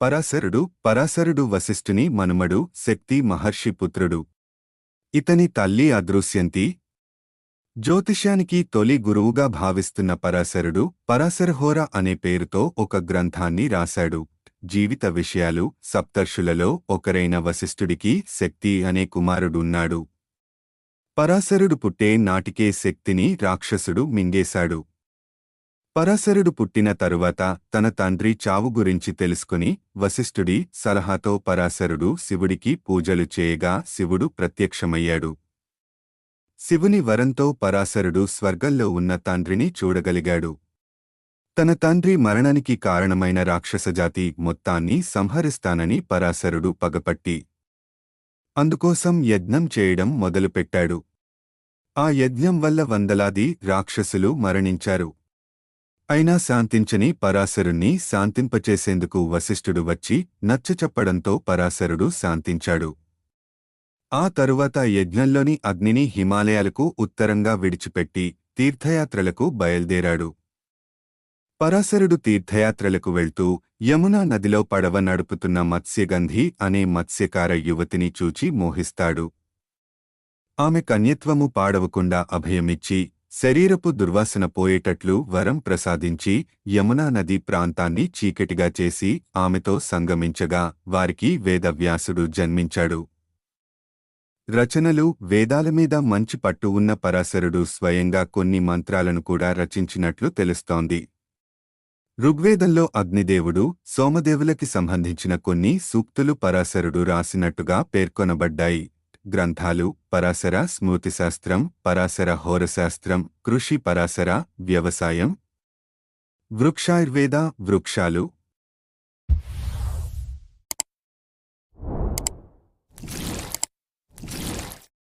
పరాశరుడు పరాశరుడు వశిష్ఠుని మనుమడు శక్తి మహర్షి పుత్రుడు. ఇతని తల్లి అదృశ్యంతి. జ్యోతిష్యానికి తొలి గురువుగా భావిస్తున్న పరాశరుడు పరాశరహోర అనే పేరుతో ఒక గ్రంథాన్ని రాశాడు. జీవిత విషయాలు సప్తర్షులలో ఒకరైన వశిష్ఠుడికి శక్తి అనే కుమారుడున్నాడు. పరాశరుడు పుట్టే నాటికే శక్తిని రాక్షసుడు మింగేశాడు. పరాశరుడు పుట్టిన తరువాత తన తండ్రి చావు గురించి తెలుసుకుని వశిష్ఠుడి సలహాతో పరాశరుడు శివుడికి పూజలు చేయగా శివుడు ప్రత్యక్షమయ్యాడు. శివుని వరంతో పరాశరుడు స్వర్గంలో ఉన్న తండ్రిని చూడగలిగాడు. తన తండ్రి మరణానికి కారణమైన రాక్షసజాతి మొత్తాన్ని సంహరిస్తానని పరాశరుడు పగపట్టి అందుకోసం యజ్ఞం చేయడం మొదలుపెట్టాడు. ఆ యజ్ఞం వల్ల వందలాది రాక్షసులు మరణించారు. అయినా శాంతించని పరాశరుణ్ణి శాంతింపచేసేందుకు వశిష్ఠుడు వచ్చి నచ్చచెప్పడంతో పరాశరుడు శాంతించాడు. ఆ తరువాత యజ్ఞంలోని అగ్నిని హిమాలయాలకు ఉత్తరంగా విడిచిపెట్టి తీర్థయాత్రలకు బయల్దేరాడు. పరాశరుడు తీర్థయాత్రలకు వెళ్తూ యమునా నదిలో పడవ నడుపుతున్న మత్స్యగంధి అనే మత్స్యకార యువతిని చూచి మోహిస్తాడు. ఆమె కన్యత్వము పాడవకుండా అభయమిచ్చి శరీరపు దుర్వాసన పోయేటట్లు వరం ప్రసాదించి యమునా నది ప్రాంతాన్ని చీకటిగా చేసి ఆమెతో సంగమించగా వారికి వేదవ్యాసుడు జన్మించాడు. రచనలు వేదాల మీద మంచి పట్టు ఉన్న పరాశరుడు స్వయంగా కొన్ని మంత్రాలను కూడా రచించినట్లు తెలుస్తోంది. ఋగ్వేదంలో అగ్నిదేవుడు సోమదేవులకి సంబంధించిన కొన్ని సూక్తులు పరాశరుడు రాసినట్టుగా పేర్కొనబడ్డాయి. గ్రంథాలు పరాశర స్మృతిశాస్త్రం పరాశర హోరశాస్త్రం కృషి పరాశర వ్యవసాయం వృక్షాయుర్వేద వృక్షాలు